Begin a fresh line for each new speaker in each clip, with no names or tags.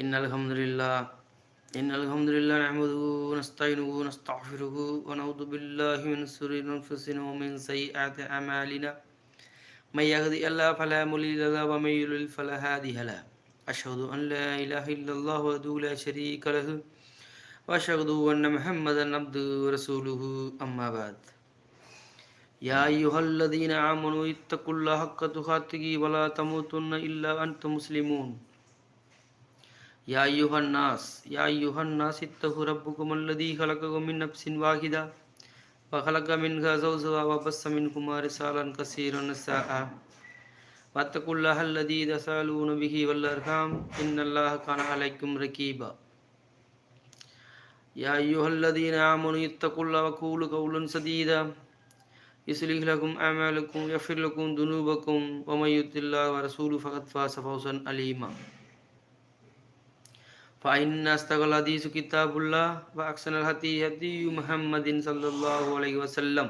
إن الحمد لله إن الحمد لله نحمده ونستعينه ونستغفره ونعوذ بالله من شرور أنفسنا ومن سيئات أعمالنا. من يهدي الله فلا مضل له ومن يضلل فلا هادي له. أشهد أن لا إله إلا الله وحده لا شريك له وأشهد أن محمدا عبده ورسوله. أما بعد يا أيها الذين آمنوا اتقوا الله حق تقاته ولا تموتن إلا أنتم مسلمون. يا أيها الناس يا أيها الناس اتقوا ربكم الذي خلقكم من نفس واحدة وخلق منها زوجها وبث منكما رسالا كثيرا نساء واتقوا الله الذي تسألون به والأرحام إن الله كان عليكم رقيبا يا أيها الذين آمنوا اتقوا الله وقولوا قولا سديدا يصلح لكم أعمالكم ويغفر لكم ذنوبكم ومن يطع الله ورسوله فقد فاز فوزا عليما فإن أصدق الحديث كتاب الله وأحسن الهدي هدي محمد صلى الله عليه وسلم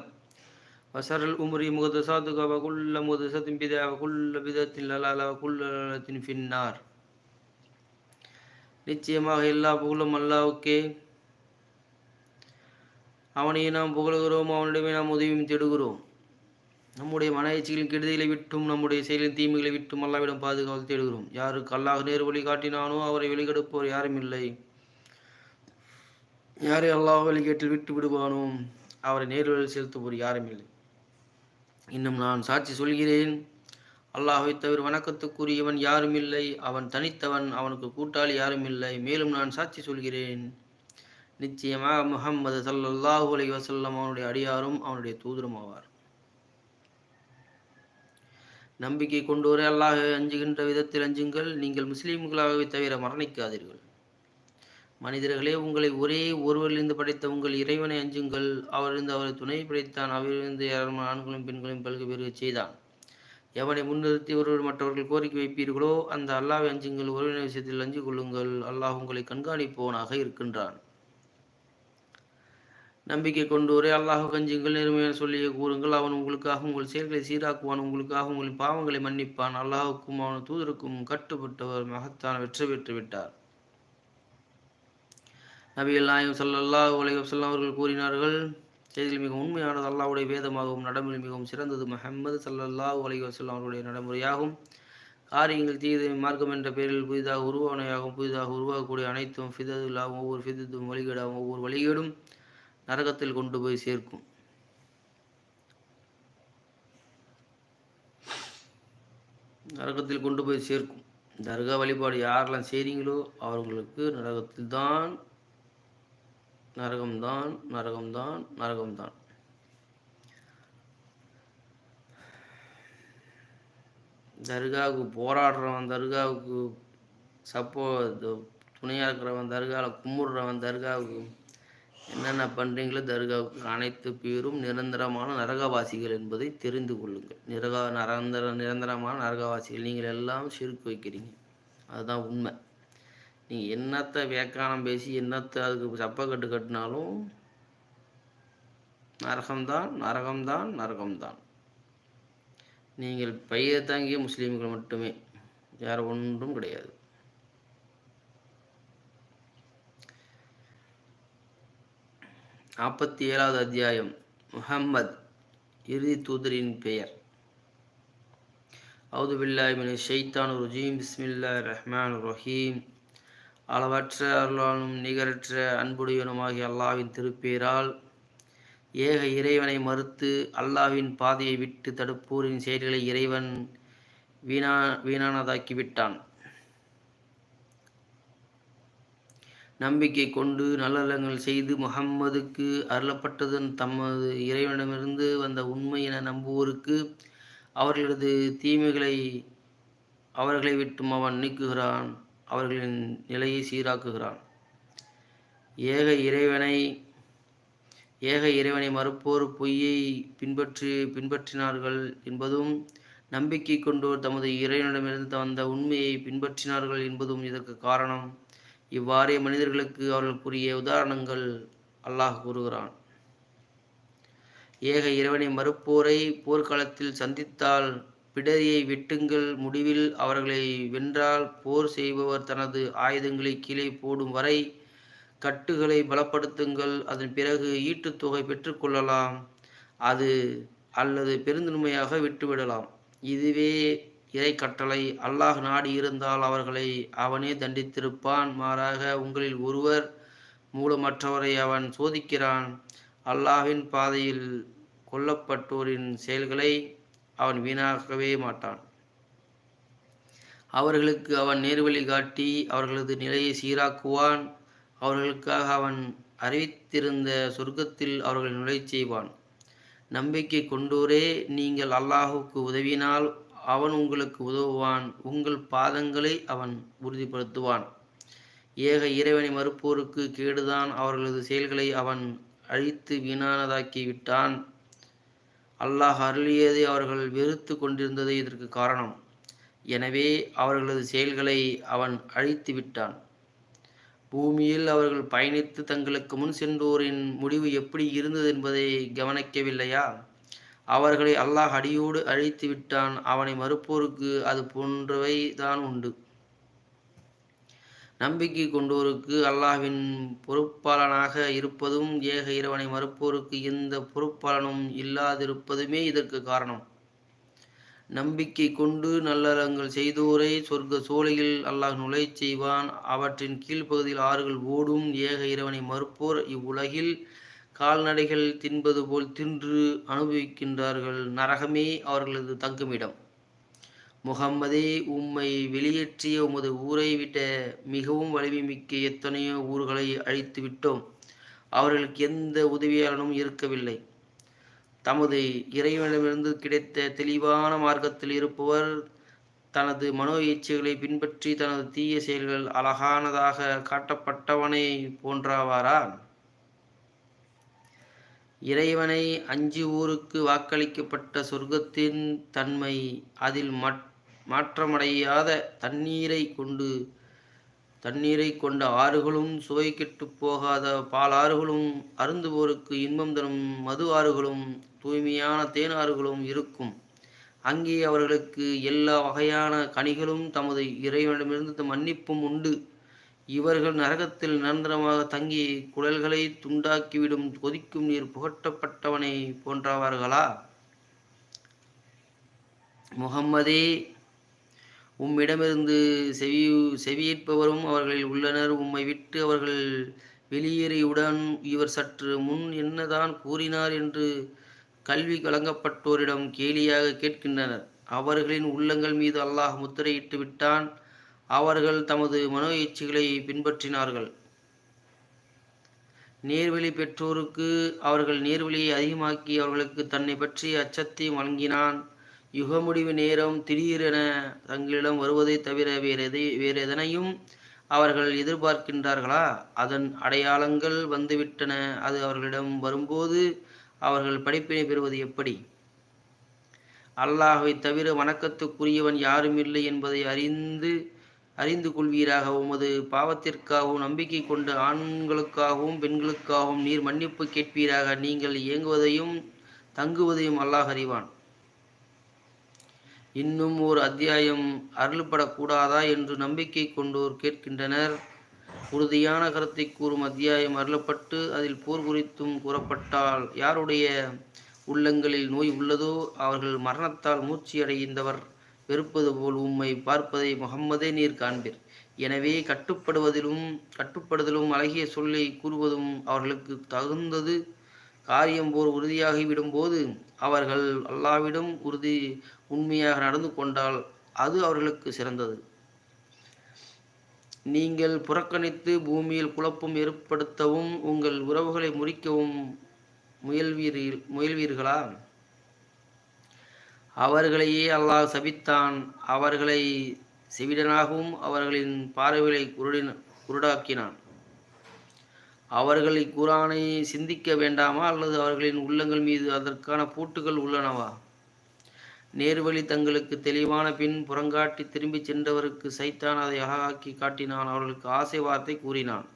وشر الأمور محدثاتها وكل محدثة بدعة وكل بدعة ضلالة وكل ضلالة في النار நிச்சயமாக எல்லா புகழும் அல்லாவுக்கே அவனையே நாம் புகழுகிறோம் அவனிடமே நாம் உதவியும் தேடுகிறோம் நம்முடைய மன எச்சிகளின் கெடுதலை விட்டும் நம்முடைய செயலின் தீமைகளை விட்டும் அல்லாவிடம் பாதுகாவல் தேடுகிறோம். யாருக்கு அல்லாஹ் நேர் வழி காட்டினானோ அவரை வெளிக்கெடுப்போர் யாரும் இல்லை. யாரை அல்லாஹ் வழிகேட்டில் விட்டு விடுவானோ அவரை நேர்வழியில் செலுத்துவோர் யாரும் இல்லை. இன்னும் நான் சாட்சி சொல்கிறேன் அல்லாஹை தவிர வணக்கத்துக்குரியவன் யாரும் இல்லை. அவன் தனித்தவன் அவனுக்கு கூட்டாளி யாரும் இல்லை. மேலும் நான் சாட்சி சொல்கிறேன் நிச்சயமாக முகம்மது சல்லாஹூ அலி வசல்லம் அவனுடைய அடியாரும் அவனுடைய தூதரும் ஆவார். நம்பிக்கை கொண்டோரே அல்லாஹ் அஞ்சுகின்ற விதத்தில் அஞ்சுங்கள். நீங்கள் முஸ்லீம்களாகவே தவிர மரணிக்காதீர்கள். மனிதர்களே உங்களை ஒரே ஒருவரிலிருந்து படைத்த உங்கள் இறைவனை அஞ்சுங்கள். அவரிருந்து அவரை துணை படைத்தான். அவரிலிருந்து ஏராளமான ஆண்களும் பெண்களையும் பல்கு பிறகு செய்தான். எவனை முன்னிறுத்தி ஒருவர் மற்றவர்கள் கோரிக்கை வைப்பீர்களோ அந்த அல்லாவை அஞ்சுங்கள். உறவினர் விஷயத்தில் அஞ்சு கொள்ளுங்கள். அல்லாஹ் உங்களை கண்காணிப்பவனாக இருக்கின்றான். நம்பிக்கை கொண்டு ஒரே அல்லாஹ் கஞ்சுங்கள் நேர்மையான சொல்லிய கூறுங்கள். அவன் உங்களுக்காக உங்கள் செயல்களை சீராக்குவான் உங்களுக்காக உங்களின் பாவங்களை மன்னிப்பான். அல்லாஹுக்கும் அவன் தூதருக்கும் கட்டுப்பட்டவர் மகத்தான வெற்றி பெற்று விட்டார். நபிகள் நாயம் சல்லல்லாஹ் உலகம் அவர்கள் கூறினார்கள் செய்தியில் மிக உண்மையானது அல்லாவுடைய வேதமாகவும் நடைமுறை மிகவும் சிறந்தது. மஹம்மது சல்லல்லா உலக வசல்லாம் அவர்களுடைய நடைமுறையாகும். காரியங்கள் தீது மார்க்கம் என்ற பெயரில் புதிதாக உருவானையாகவும் புதிதாக உருவாகக்கூடிய அனைத்தும் ஃபிததுல்லாவும் ஒவ்வொரு ஃபிதத்தும் வழிகேடாகவும் ஒவ்வொரு வழிகேடும் நரகத்தில் கொண்டு போய் சேர்க்கும். நரகத்தில் கொண்டு போய் சேர்க்கும். தர்கா வழிபாடு யாரெல்லாம் செய்கிறீங்களோ அவர்களுக்கு நரகத்தில் தான் நரகம்தான் நரகம்தான் நரகம்தான் தர்காவுக்கு போராடுறவன் தர்காவுக்கு சப்போ துணையாக இருக்கிறவன் தர்காவில் கும்பிட்றவன் தர்காவுக்கு என்னென்ன பண்ணுறீங்களோ தர்காவுக்கு அனைத்து பேரும் நிரந்தரமான நரகவாசிகள் என்பதை தெரிந்து கொள்ளுங்கள். நிரக நிரந்தர நிரந்தரமான நரகவாசிகள். நீங்கள் எல்லாம் சிறுக்கு வைக்கிறீங்க. அதுதான் உண்மை. நீங்கள் என்னத்தை வேக்கானம் பேசி என்னத்தை அதுக்கு சப்பக்கட்டு கட்டினாலும் நரகம்தான் நரகம்தான் நரகம்தான். நீங்கள் பெயர் தாங்கிய முஸ்லீம்கள் மட்டுமே. வேறு ஒன்றும் கிடையாது. நாற்பத்தி ஏழாவது அத்தியாயம். முஹம்மத் இறுதி தூதரின் பெயர். அவுது பில்லாஹிமின் ஷெய்தான் ருஜீம். பிஸ்மில்லா ரஹ்மான் ரஹீம். அளவற்ற அருளானும் நிகரற்ற அன்புடையனுமாகிய அல்லாவின் திருப்பேரால் ஏக இறைவனை மறுத்து அல்லாவின் பாதையை விட்டு தடுப்போரின் செயல்களை இறைவன் வீணா வீணானதாக்கிவிட்டான். நம்பிக்கை கொண்டு நல்லலங்கள் செய்து முகம்மதுக்கு அருளப்பட்டதன் தமது இறைவனிடமிருந்து வந்த உண்மை என நம்புவோருக்கு அவர்களது தீமைகளை அவர்களை விட்டும் அவன் நீக்குகிறான் அவர்களின் நிலையை சீராக்குகிறான். ஏக இறைவனை ஏக இறைவனை மறுப்போர் பொய்யை பின்பற்றி பின்பற்றினார்கள் என்பதும் நம்பிக்கை கொண்டோர் தமது இறைவனிடமிருந்து வந்த உண்மையை பின்பற்றினார்கள் என்பதும் இதற்கு காரணம். இவ்வாறே மனிதர்களுக்கு அவர்களுக்குரிய உதாரணங்கள் அல்லாஹ் கூறுகிறான். ஏக இறைவனை மறுப்போரை போர்க்காலத்தில் சந்தித்தால் பிடரியை வெட்டுங்கள் முடிவில் அவர்களை வென்றால் போர் செய்பவர் தனது ஆயுதங்களை கீழே போடும் வரை கட்டுகளை பலப்படுத்துங்கள் அதன் பிறகு ஈட்டுத்தொகை பெற்றுக்கொள்ளலாம் அது அல்லது பெருந்தன்மையாக விட்டுவிடலாம். இதுவே இறை கட்டளை அல்லாஹ் நாடி இருந்தால் அவர்களை அவனே தண்டித்திருப்பான். மாறாக உங்களில் ஒருவர் மூலமற்றவரை அவன் சோதிக்கிறான். அல்லாஹின் பாதையில் கொல்லப்பட்டோரின் செயல்களை அவன் வீணாக்கவே மாட்டான். அவர்களுக்கு அவன் நேர்வழி காட்டி அவர்களது நிலையை சீராக்குவான். அவர்களுக்காக அவன் அறிவித்திருந்த சொர்க்கத்தில் அவர்கள் நுழை செய்வான். நம்பிக்கை கொண்டோரே நீங்கள் அல்லாஹுக்கு உதவினால் அவன் உங்களுக்கு உதவுவான். உங்கள் பாதங்களை அவன் உறுதிப்படுத்துவான். ஏக இறைவனை மறுப்போருக்கு கேடுதான் அவர்களது செயல்களை அவன் அழித்து வீணானதாக்கி விட்டான் அல்லாஹ் அருளியதை அவர்கள் வெறுத்து கொண்டிருந்ததே இதற்கு காரணம். எனவே அவர்களது செயல்களை அவன் அழித்து விட்டான். பூமியில் அவர்கள் பயணித்து தங்களுக்கு முன் சென்றோரின் முடிவு எப்படி இருந்தது என்பதை கவனிக்கவில்லையா? அவர்களை அல்லாஹ் அடியோடு அழித்து விட்டான். அவனை மறுப்போருக்கு அது போன்றவை தான் உண்டு. நம்பிக்கை கொண்டோருக்கு அல்லாஹ்வின் பொறுப்பாளனாக இருப்பதும் ஏக இறைவனை மறுப்போருக்கு எந்த பொறுப்பாளனும் இல்லாதிருப்பதுமே இதற்கு காரணம். நம்பிக்கை கொண்டு நல்லறங்கள் செய்தோரை சொர்க்க சோலையில் அல்லாஹ் நுழை செய்வான். அவற்றின் கீழ்ப்பகுதியில் ஆறுகள் ஓடும். ஏக இறைவனை மறுப்போர் இவ்வுலகில் கால்நடைகள் தின்பது போல் தின்று அனுபவிக்கின்றார்கள் நரகமே அவர்களது தங்குமிடம். முகம்மதே உம்மை வெளியேற்றிய உமது ஊரை விட்ட மிகவும் வலிமைமிக்க எத்தனையோ ஊர்களை அழித்து விட்டோம் அவர்களுக்கு எந்த உதவியாளனும் இருக்கவில்லை. தமது இறைவனிடமிருந்து கிடைத்த தெளிவான மார்க்கத்தில் இருப்பவர் தனது மனோ இச்சைகளை பின்பற்றி தனது தீய செயல்கள் அழகானதாக காட்டப்பட்டவனை போன்றவாரா இறைவனை அஞ்சு ஊருக்கு வாக்களிக்கப்பட்ட சொர்க்கத்தின் தன்மை அதில் மாற்றமடையாத தண்ணீரை கொண்டு தண்ணீரை கொண்ட ஆறுகளும் சுவை கெட்டு போகாத பாலாறுகளும் அருந்துவோருக்கு இன்பம் தரும் மது ஆறுகளும் தூய்மையான தேனாறுகளும் இருக்கும். அங்கே அவர்களுக்கு எல்லா வகையான கனிகளும் தமது இறைவனிடமிருந்து மன்னிப்பும் உண்டு. இவர்கள் நரகத்தில் நிரந்தரமாக தங்கி குழல்களை துண்டாக்கிவிடும் கொதிக்கும் நீர் புகட்டப்பட்டவனை போன்றவர்களா? முகம்மதே உம்மிடமிருந்து செவி செவியேற்பவரும் அவர்களில் உள்ளனர். உம்மை விட்டு அவர்கள் வெளியேறியுடன் இவர் சற்று முன் என்னதான் கூறினார் என்று கல்வி வழங்கப்பட்டோரிடம் கேலியாக கேட்கின்றனர். அவர்களின் உள்ளங்கள் மீது அல்லாஹ் முத்திரையிட்டு விட்டான். அவர்கள் தமது மனோ இச்சைகளை பின்பற்றினார்கள். நேர்வழி பெற்றோருக்கு அவர்கள் நேர்வழியை அதிகமாக்கி அவர்களுக்கு தன்னை பற்றி அச்சத்தை வழங்கினான். யுக முடிவு நேரம் திடீரென தங்களிடம் வருவதை தவிர வேறு எதை வேறு எதனையும் அவர்கள் எதிர்பார்க்கின்றார்களா? அதன் அடையாளங்கள் வந்துவிட்டன. அது அவர்களிடம் வரும்போது அவர்கள் படிப்பினை பெறுவது எப்படி? அல்லாஹை தவிர வணக்கத்துக்குரியவன் யாரும் இல்லை என்பதை அறிந்து அறிந்து கொள்வீராக உமது பாவத்திற்காகவும் நம்பிக்கை கொண்டு ஆண்களுக்காகவும் பெண்களுக்காகவும் நீர் மன்னிப்பு கேட்பீராக. நீங்கள் இயங்குவதையும் தங்குவதையும் அல்லாஹ் அறிவான். இன்னும் ஒரு அத்தியாயம் அருள்படக்கூடாதா என்று நம்பிக்கை கொண்டோர் கேட்கின்றனர். உறுதியான கருத்தை கூறும் அத்தியாயம் அருளப்பட்டு அதில் போர் குறித்தும் கூறப்பட்டால் யாருடைய உள்ளங்களில் நோய் உள்ளதோ அவர்கள் மரணத்தால் மூச்சு அடைந்தவர் வெறுப்பது போல் உம்மை பார்ப்பதை முகம்மதே நீர் காண்பீர். எனவே கட்டுப்படுவதிலும் கட்டுப்படுதலும் அழகிய சொல்லை கூறுவதும் அவர்களுக்கு தகுந்தது. காரியம் போர் உறுதியாகிவிடும் போது அவர்கள் அல்லாவிடம் உறுதி உண்மையாக நடந்து கொண்டால் அது அவர்களுக்கு சிறந்தது. நீங்கள் புறக்கணித்து பூமியில் குழப்பம் ஏற்படுத்தவும் உங்கள் உறவுகளை முறிக்கவும் முயல்வீர்கள் முயல்வீர்களா? அவர்களையே அல்லாஹ் சபித்தான். அவர்களை செவிடனாகவும் அவர்களின் பார்வைகளை குருடின குருடாக்கினான். அவர்கள் குரானை சிந்திக்க வேண்டாமா? அல்லது அவர்களின் உள்ளங்கள் மீது அதற்கான பூட்டுகள் உள்ளனவா? நேர்வழி தங்களுக்கு தெளிவான பின் புறங்காட்டி திரும்பி சென்றவருக்கு சைத்தான் அதை அழகாக்கி காட்டினான். அவர்களுக்கு ஆசை வார்த்தை கூறினான்.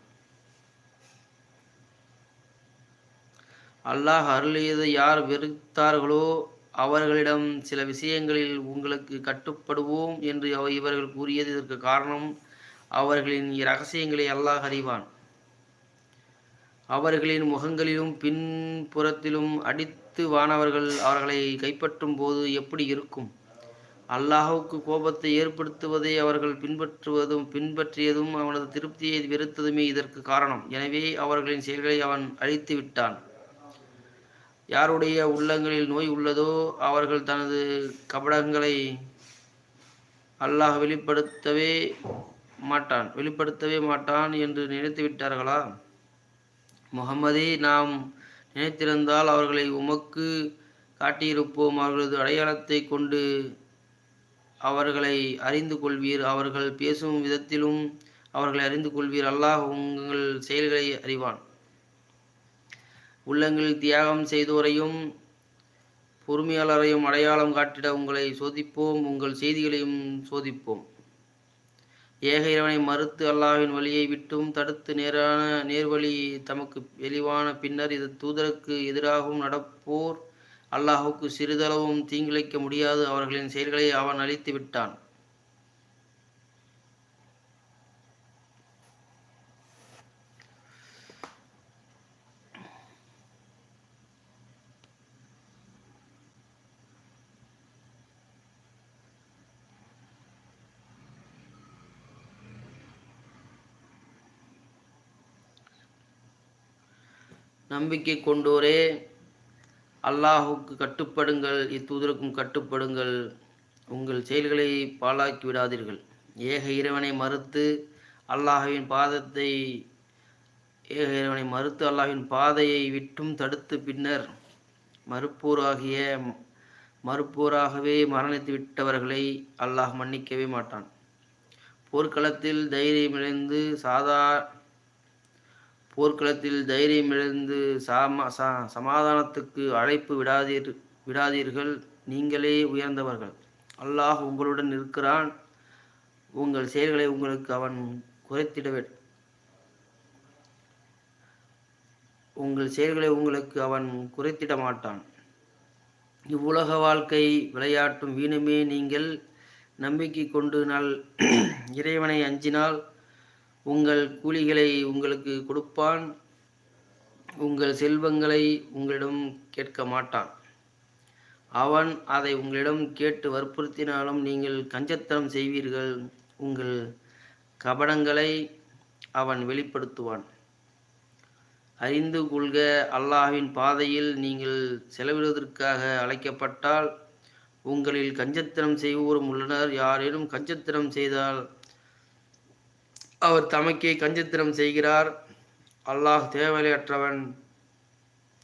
அல்லாஹ் அருளியதை யார் வெறுத்தார்களோ அவர்களிடம் சில விஷயங்களில் உங்களுக்கு கட்டுப்படுவோம் என்று இவர்கள் கூறியது இதற்கு காரணம் அவர்களின் இரகசியங்களை அல்லாஹ் அறிவான். அவர்களின் முகங்களிலும் பின்புறத்திலும் அடித்து வானவர்கள் அவர்களை கைப்பற்றும் போது எப்படி இருக்கும்? அல்லாஹுக்கு கோபத்தை ஏற்படுத்துவதை அவர்கள் பின்பற்றுவதும் பின்பற்றியதும் அவனது திருப்தியை வெறுத்ததுமே இதற்கு காரணம். எனவே அவர்களின் செயல்களை அவன் அழித்து விட்டான் யாருடைய உள்ளங்களில் நோய் உள்ளதோ அவர்கள் தனது கபடங்களை அல்லாஹ் வெளிப்படுத்தவே மாட்டான். வெளிப்படுத்தவே மாட்டான் என்று நினைத்து விட்டார்களா? முகமதே நாம் நினைத்திருந்தால் அவர்களை உமக்கு காட்டியிருப்போம். அவர்களது அடையாளத்தை கொண்டு அவர்களை அறிந்து கொள்வீர். அவர்கள் பேசும் விதத்திலும் அவர்களை அறிந்து கொள்வீர். அல்லாஹ் உங்கள் செயல்களை அறிவான். உள்ளங்களில் தியாகம் செய்தோரையும் பொறுமையாளரையும் அடையாளம் காட்டிட உங்களை சோதிப்போம் உங்கள் செய்திகளையும் சோதிப்போம். ஏக இறைவனை மறுத்து அல்லாவின் வழியை விட்டும் தடுத்து நேரான நேர்வழி தமக்கு வெளிவான பின்னர் இது தூதருக்கு எதிராகவும் நடப்போர். அல்லாஹுக்கு சிறிதளவும் தீங்கிழைக்க முடியாது. அவர்களின் செயல்களை அவன் அழித்து விட்டான் நம்பிக்கை கொண்டோரே. அல்லாஹுக்கு கட்டுப்படுங்கள் இத்தூதருக்கும் கட்டுப்படுங்கள். உங்கள் செயல்களை பாழாக்கி விடாதீர்கள். ஏக இறைவனை மறுத்து அல்லாஹுவின் பாதத்தை ஏக இறைவனை மறுத்து அல்லாஹின் பாதையை விட்டும் தடுத்து பின்னர் மறுப்போராகிய மறுப்போராகவே மரணித்து விட்டவர்களை அல்லாஹ் மன்னிக்கவே மாட்டான். போர்க்களத்தில் தைரியமிழந்து சாதா போர்க்களத்தில் தைரியமிழந்து ச சமாதானத்துக்கு அழைப்பு விடாதீர் விடாதீர்கள். நீங்களே உயர்ந்தவர்கள். அல்லாஹ் உங்களுடன் இருக்கிறான். உங்கள் செயல்களை உங்களுக்கு அவன் குறைத்திட உங்கள் செயல்களை உங்களுக்கு அவன் குறைத்திட மாட்டான். இவ்வுலக வாழ்க்கை விளையாட்டும் வீணுமே நீங்கள். நம்பிக்கை கொண்டு நாள் இறைவனை அஞ்சினால் உங்கள் கூலிகளை உங்களுக்கு கொடுப்பான். உங்கள் செல்வங்களை உங்களிடம் கேட்க மாட்டான். அவன் அதை உங்களிடம் கேட்டு வற்புறுத்தினாலும் நீங்கள் கஞ்சத்தனம் செய்வீர்கள். உங்கள் கபடங்களை அவன் வெளிப்படுத்துவான். அறிந்து கொள்க அல்லாஹ்வின் பாதையில் நீங்கள் செலவிடுவதற்காக அழைக்கப்பட்டால் உங்களில் கஞ்சத்தனம் செய்வோரும் உள்ளனர். யாரேனும் கஞ்சத்தனம் செய்தால் அவர் தமக்கே கஞ்சத்திரம் செய்கிறார். அல்லாஹ் தேவையற்றவன்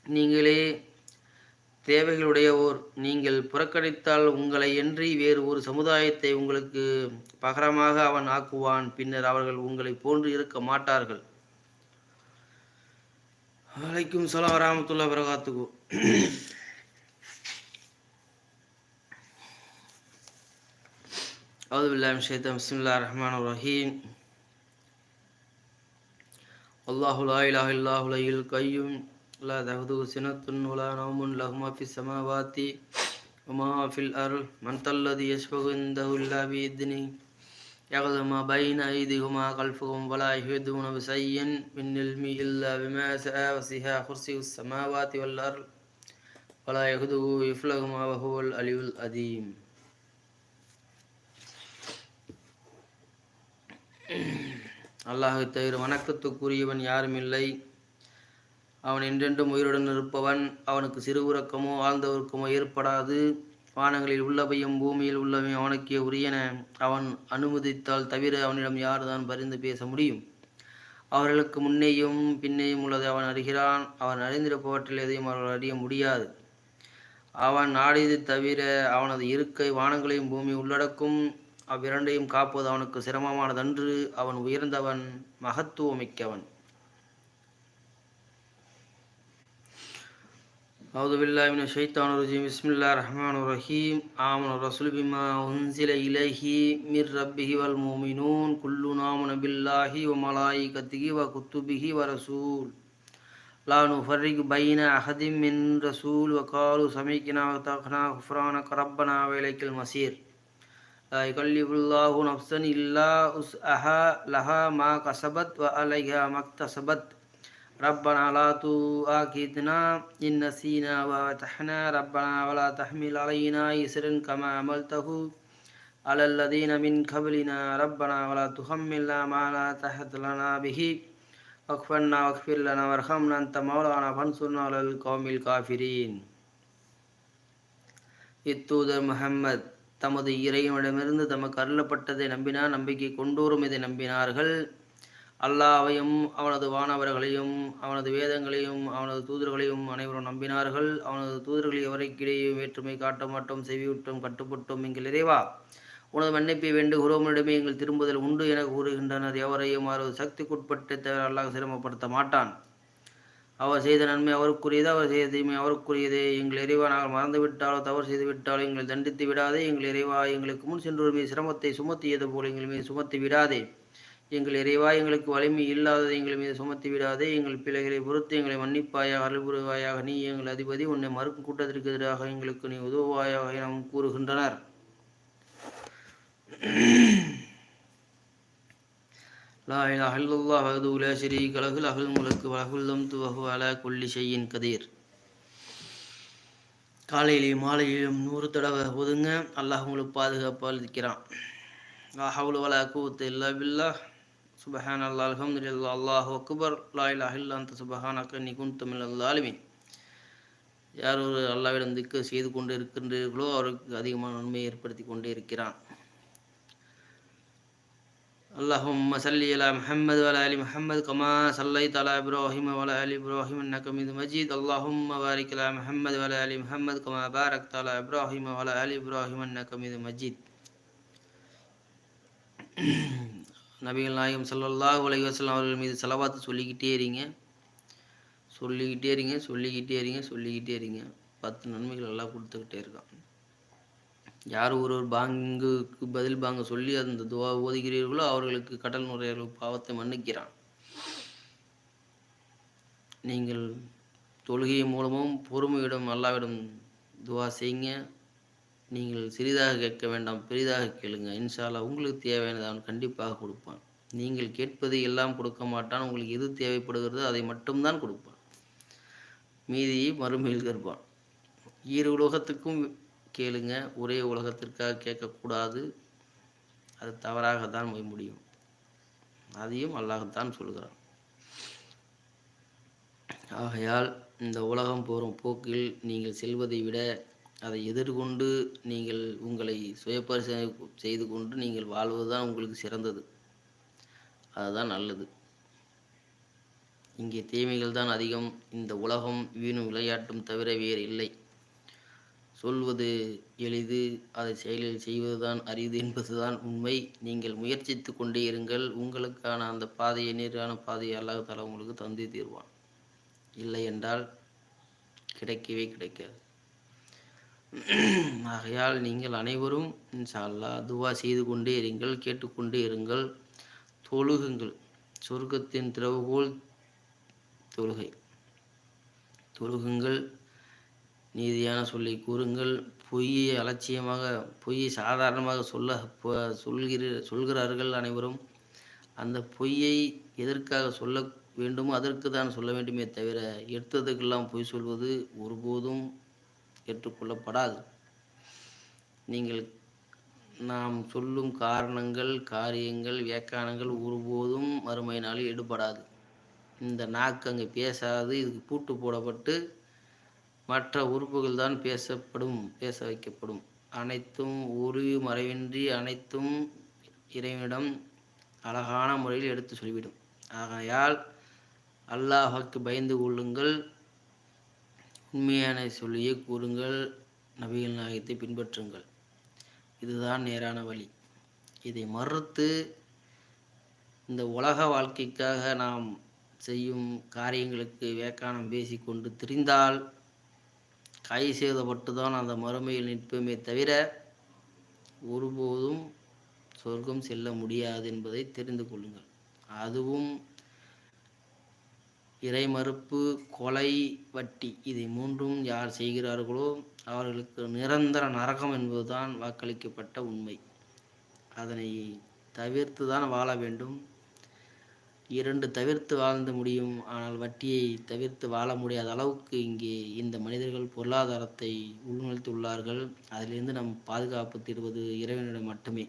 நீங்களே தேவைகளுடையவோர் நீங்கள் புறக்கணித்தால் உங்களை என்றி வேறு ஒரு சமுதாயத்தை உங்களுக்கு பகரமாக அவன் ஆக்குவான். பின்னர் அவர்கள் உங்களை போன்று இருக்க மாட்டார்கள். வலைக்கும் சலாம் வராமத்துள்ள பிரகாத்துக்கு அவுதுபில்லாம் ஷேத்தம் சிம்லா ரஹ்மான் ரஹீம். الله لا إله إلا هو الحي القيوم. لا تأخذه سنة ولا نوم له ما في السماوات وما في الأرض. من الذي يشفع عنده إلا بإذنه يعلم ما بين أيديهما خلفهم ولا يحيطون بشيء من علمه إلا بما شاء وسع كرسيه السماوات والأرض. ولا يهده يفلهما وهو العلي العظيم. அல்லாஹு தவிர வணக்கத்துக்குரியவன் யாரும் இல்லை. அவன் என்றென்றும் உயிருடன் இருப்பவன். அவனுக்கு சிறு உறக்கமோ ஆழ்ந்த ஏற்படாது. வானங்களில் உள்ளவையும் பூமியில் உள்ளவையும் அவனுக்கே உரியன. அவன் அனுமதித்தால் தவிர அவனிடம் யார்தான் பரிந்து பேச முடியும்? அவர்களுக்கு முன்னேயும் பின்னேயும் உள்ளதை அவன் அறிகிறான். அவன் அறிந்திருப்பவற்றில் எதையும் அவர்கள் அறிய முடியாது. அவன் நாடியது தவிர அவனது இருக்கை வானங்களையும் பூமி உள்ளடக்கும். அவ்விரண்டையும் காப்பது அவனுக்கு சிரமமானதன்று அவன் உயர்ந்தவன் மகத்துவமிக்கவன் أعوذ بالله من الشيطان الرجيم بسم الله الرحمن الرحيم آمن الرسول بما أنزل إليه من ربه والمؤمنون كل آمن بالله وملائكته وكتبه ورسول لا نفرق بين أحد من رسول وقالوا سمعنا وطعنا غفرانك ربنا وإليك المصير يكلف الله نفسا إلا أسأها لها ما كسبت وعليها ما اكتسبت. ربنا لا تؤاخذنا إن نسينا وأطعنا ربنا ولا تحمل علينا إسرا كما عملته على الذين من قبلنا. ربنا ولا تحملنا ما لا طاقة لنا به. واغفرنا واغفر لنا وارحمنا. أنت مولانا فانصرنا على القوم الكافرين. ইত্তুদর محمد. தமது இறைவனிடமிருந்து தமக்கு அருளப்பட்டதை நம்பினார் நம்பிக்கை கொண்டோரும் இதை நம்பினார்கள். அல்லாவையும் அவனது வானவர்களையும் அவனது வேதங்களையும் அவனது தூதர்களையும் அனைவரும் நம்பினார்கள். அவனது தூதர்கள் எவரைக்கிடையே வேற்றுமை காட்ட மாட்டோம் செவியுட்டும் கட்டுப்பட்டோம் எங்கள் இறைவா. உனது மன்னிப்பை வேண்டுகிறோம் இடமே எங்கள் திரும்புதல் உண்டு என கூறுகின்றனர். எவரையும் அவரது சக்திக்குட்பட்டு தவிர அல்லாஹ் சிரமப்படுத்த மாட்டான். அவர் செய்த நன்மை அவருக்குரியது அவர் செய்த தீமை அவருக்குரியது. எங்கள் இறைவா நாங்கள் மறந்துவிட்டாலோ தவறு செய்து விட்டாலோ எங்களை தண்டித்து விடாதே. எங்கள் இறைவா எங்களுக்கு முன் சென்றோர் மீது சிரமத்தை சுமத்தியது போல் எங்கள் மீது சுமத்தி விடாதே. எங்கள் இறைவா எங்களுக்கு வலிமை இல்லாததை எங்கள் மீது சுமத்தி விடாதே. எங்கள் பிள்ளைகளை பொறுத்து எங்களை மன்னிப்பாயாக அருள்புரிவாயாக நீ எங்கள் அதிபதி உன்னை மறுக்கும் கூட்டத்திற்கு எதிராக எங்களுக்கு நீ உதவுவாயாக எனவும் கூறுகின்றனர். لا إله إلا الله وحده لا شريك له له الملك وله الحمد وهو على காலையிலையும் மாலையிலும் நூறு தடவை ஒதுங்க அல்லாஹ் உங்களுக்கு பாதுகாப்பாக இருக்கிறான் லா ஹவுல் வலா கூத்து இல்லா பில்லா சுபஹான் அல்லா அலமதுல்லா அல்லாஹ் அக்பர். லா இல்லா அந்த சுபஹான் அக்கன்னி தமிழ் அல்லா அலுமின் யார் ஒரு அல்லாவிடம் திக்கு செய்து கொண்டு இருக்கின்றீர்களோ அவருக்கு அதிகமான நன்மையை ஏற்படுத்தி கொண்டே இருக்கிறான். اللهم صل على محمد وعلى ال محمد كما صليت على ابراهيم وعلى ال ابراهيم انك حميد مجيد اللهم بارك على محمد وعلى ال محمد كما باركت على ابراهيم وعلى ال ابراهيم انك حميد مجيد நபிகள் நாயகம் ஸல்லல்லாஹு அலைஹி வஸல்லம் அவர்கள் மீது செலவாத்து சொல்லிக்கிட்டே இருங்க சொல்லிக்கிட்டே இருங்க சொல்லிக்கிட்டே இருங்க சொல்லிக்கிட்டே இருங்க பத்து நன்மைகள் எல்லாம் கொடுத்துக்கிட்டே இருக்கான் யார் ஒரு ஒரு பாங்குக்கு பதில் பாங்க சொல்லி அந்த துவா ஓதுகிறீர்களோ அவர்களுக்கு கடல் நுரையர்கள் பாவத்தை மன்னிக்கிறான். நீங்கள் தொழுகை மூலமும் பொறுமையிடம் அல்லாவிடம் துவா செய்யுங்க. நீங்கள் சிறிதாக கேட்க வேண்டாம் பெரிதாக கேளுங்க. இன்ஷால்லா உங்களுக்கு தேவையானது அவன் கண்டிப்பாக கொடுப்பான். நீங்கள் கேட்பது எல்லாம் கொடுக்க மாட்டான். உங்களுக்கு எது தேவைப்படுகிறதோ அதை மட்டும்தான் கொடுப்பான். மீதியை மறுமையில் கற்பான். இரு உலோகத்துக்கும் கேளுங்க. ஒரே உலகத்திற்காக கேட்கக்கூடாது. அது தவறாக தான் போய் முடியும். அதையும் அல்லாஹத்தான் சொல்கிறான் ஆகையால் இந்த உலகம் போகும் போக்கில் நீங்கள் செல்வதை விட அதை எதிர்கொண்டு நீங்கள் உங்களை சுயபரிசோதனை செய்து கொண்டு நீங்கள் வாழ்வது தான் உங்களுக்கு சிறந்தது. அதுதான் நல்லது. இங்கே தீமைகள் தான் அதிகம். இந்த உலகம் வீணும் விளையாட்டும் தவிர வேறு இல்லை. சொல்வது எளிது அதை செயலில் செய்வதுதான் அரிது என்பதுதான் உண்மை. நீங்கள் முயற்சித்து கொண்டே இருங்கள். உங்களுக்கான அந்த பாதையை நேரான பாதையை அல்லாஹால உங்களுக்கு தந்து தீர்வான். இல்லை என்றால் கிடைக்கவே கிடைக்காது. ஆகையால் நீங்கள் அனைவரும் இன்ஷா துவா செய்து கொண்டே இருங்கள் கேட்டுக்கொண்டே இருங்கள். தொழுகுங்கள். சொர்க்கத்தின் திறவுகோல் தொழுகை. தொழுகுங்கள். நீதியான சொல்லை கூறுங்கள். பொய்யை அலட்சியமாக பொய்யை சாதாரணமாக சொல்ல சொல்கிற சொல்கிறார்கள் அனைவரும். அந்த பொய்யை எதற்காக சொல்ல வேண்டுமோ அதற்கு தான் சொல்ல வேண்டுமே தவிர எடுத்ததுக்கெல்லாம் பொய் சொல்வது ஒருபோதும் ஏற்றுக்கொள்ளப்படாது. நீங்கள் நாம் சொல்லும் காரணங்கள் காரியங்கள் வியாக்கியானங்கள் ஒருபோதும் மறுமை நாளில் எடுபடாது. இந்த நாக்கு அங்கே பேசாது இதுக்கு பூட்டு போடப்பட்டு மற்ற உறுப்புகள் தான் பேசப்படும் பேச வைக்கப்படும். அனைத்தும் ஒரு மறைவின்றி அனைத்தும் இறைவனிடம் அழகான முறையில் எடுத்து சொல்லிவிடும். ஆகையால் அல்லாஹ்வுக்கு பயந்து கொள்ளுங்கள். உண்மையான சொல்லியே கூறுங்கள். நபிகள் நாயகத்தை பின்பற்றுங்கள். இதுதான் நேரான வழி. இதை மறுத்து இந்த உலக வாழ்க்கைக்காக நாம் செய்யும் காரியங்களுக்கு வேக்கானம் பேசிக்கொண்டு திரிந்தால் கை செய்தப்பட்டு தான் அந்த மறுமையில் நிற்போமே தவிர ஒருபோதும் சொர்க்கம் செல்ல முடியாது என்பதை தெரிந்து கொள்ளுங்கள். அதுவும் இறைமறுப்பு கொலை வட்டி இதை மூன்றும் யார் செய்கிறார்களோ அவர்களுக்கு நிரந்தர நரகம் என்பதுதான் வாக்களிக்கப்பட்ட உண்மை. அதனை தவிர்த்து தான் வாழ வேண்டும். இரண்டு தவிர்த்து வாழ்ந்து முடியும். ஆனால் வட்டியை தவிர்த்து வாழ முடியாத அளவுக்கு இங்கே இந்த மனிதர்கள் பொருளாதாரத்தை உள்நுழைத்துள்ளார்கள். அதிலிருந்து நம் பாதுகாப்பு தருவது இறைவனிடம் மட்டுமே.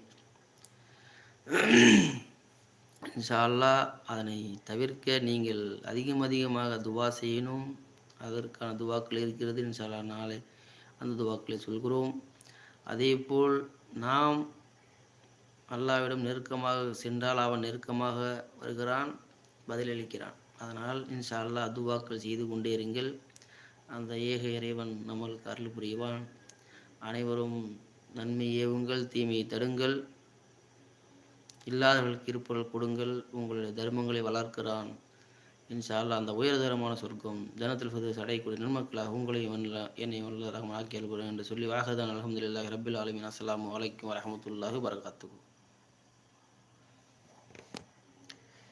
இன்ஷால்லா அதனை தவிர்க்க நீங்கள் அதிகம் அதிகமாக துவா செய்யணும். அதற்கான துவாக்கள் இருக்கிறது. இன்ஷால்லா நாளை அந்த துவாக்களை சொல்கிறோம். அதேபோல் நாம் அல்லாவிடம் நெருக்கமாக சென்றால் அவன் நெருக்கமாக வருகிறான் பதிலளிக்கிறான். அதனால் இன்ஷா அல்லா துவாக்கள் செய்து கொண்டே இருங்கள். அந்த ஏக இறைவன் நம்மளுக்கு அருள் புரிவான். அனைவரும் நன்மை ஏவுங்கள் தீமையை தடுங்கள். இல்லாதவர்களுக்கு இருப்பொருள் கொடுங்கள். உங்களுடைய தர்மங்களை வளர்க்கிறான். இன்ஷால்லா அந்த உயர்தரமான சொர்க்கம் ஜனத்தில் ஃபதஸ் அடையக்கூடிய நன்மக்களாக உங்களையும் என்னை வல்லதாக ஆக்கி அனுப்புகிறேன் என்று சொல்லி வாகதான் அலமதுல்லாஹ் ரபில் ஆலமின். அஸ்லாம் வலைக்கும் வரமத்துல்லாஹு வரகாத்துக்கும்